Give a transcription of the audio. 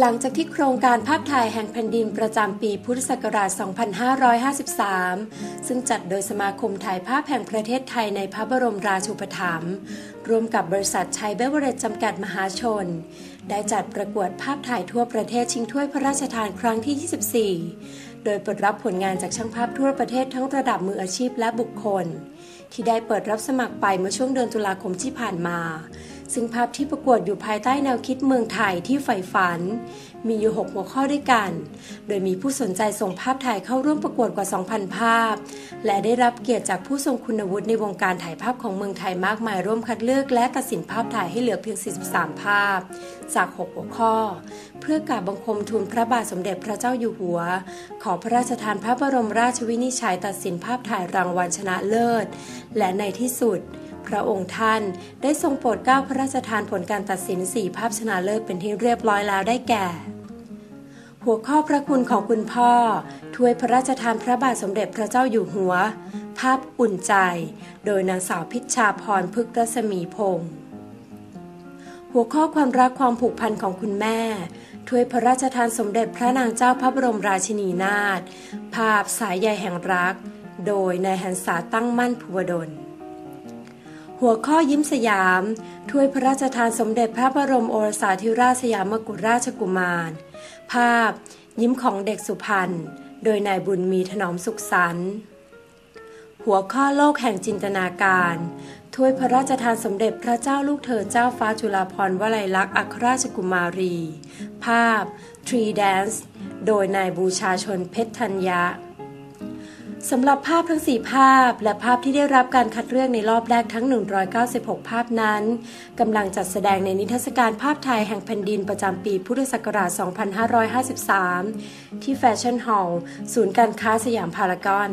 หลังจากที่โครงการภาพถ่ายแห่งแผ่นดินประจำปีพุทธศักราช 2553 ซึ่งจัดโดยสมาคมถ่ายภาพแห่งประเทศไทยในพระบรมราชูปถัมภ์ร่วมกับบริษัทชัยเบเวอเรจจำกัดมหาชน ได้จัดประกวดภาพถ่ายทั่วประเทศชิงถ้วยพระราชทานครั้งที่ 24 โดยเปิดรับผลงานจากช่างภาพทั่วประเทศทั้งระดับมืออาชีพและบุคคล ที่ได้เปิดรับสมัครไปเมื่อช่วงเดือนตุลาคมที่ผ่านมา ซึ่งภาพที่ประกวดอยู่ภายใต้แนวคิดเมืองไทยที่ใฝ่ฝัน มีอยู่ 6 หัวข้อด้วยกัน โดยมีผู้สนใจส่งภาพถ่ายเข้าร่วมประกวดกว่า 2,000 ภาพ และได้รับเกียรติจากผู้ทรงคุณวุฒิในวงการถ่ายภาพของเมืองไทยมากมายร่วมคัดเลือกและตัดสินภาพถ่ายให้เหลือเพียง 43 ภาพ จาก 6 หัวข้อ เพื่อกราบบังคมทูลพระบาทสมเด็จพระเจ้าอยู่หัว ขอพระราชทานพระบรมราชวินิจฉัยตัดสินภาพถ่ายรางวัลชนะเลิศ และในที่สุด พระองค์ท่าน ได้ทรงโปรดเกล้าพระราชทานผลการตัดสินสี่ภาพชนะเลิศเป็นที่เรียบร้อยแล้วได้แก่ หัวข้อพระคุณของคุณพ่อ ถ้วยพระราชทานพระบาทสมเด็จพระเจ้าอยู่หัว ภาพอุ่นใจ โดยนางสาวพิชชาพรพึกรัศมีพงศ์หัวข้อความรักความผูกพันของคุณแม่ถ้วยพระราชทานสมเด็จพระนางเจ้าพระบรมราชินีนาถ ภาพสายใยแห่งรัก โดยนายหันษาตั้งมั่นภูวดล หัวข้อยิ้มสยาม ถ้วยพระราชทานสมเด็จพระบรมโอรสาธิราชสยามกุฎราชกุมาร ภาพ ยิ้มของเด็กสุพรรณ โดยนายบุญมีถนอมสุขสันต์หัวข้อโลกแห่งจินตนาการ ถ้วยพระราชทานสมเด็จพระเจ้าลูกเธอเจ้าฟ้าจุฬาภรณ์วลัยลักษณ์อัครราชกุมารี ภาพ Tree Dance โดยนายบูชาชนเพชรธัญญะ สำหรับภาพทั้ง 4 ภาพ และภาพที่ได้รับการคัดเลือกในรอบแรกทั้ง 196 ภาพนั้นกำลังจัดแสดงในนิทรรศการภาพไทยแห่งแผ่นดินประจำปีพุทธศักราช 2553 ที่แฟชั่นฮอลล์ศูนย์การค้าสยามพารากอน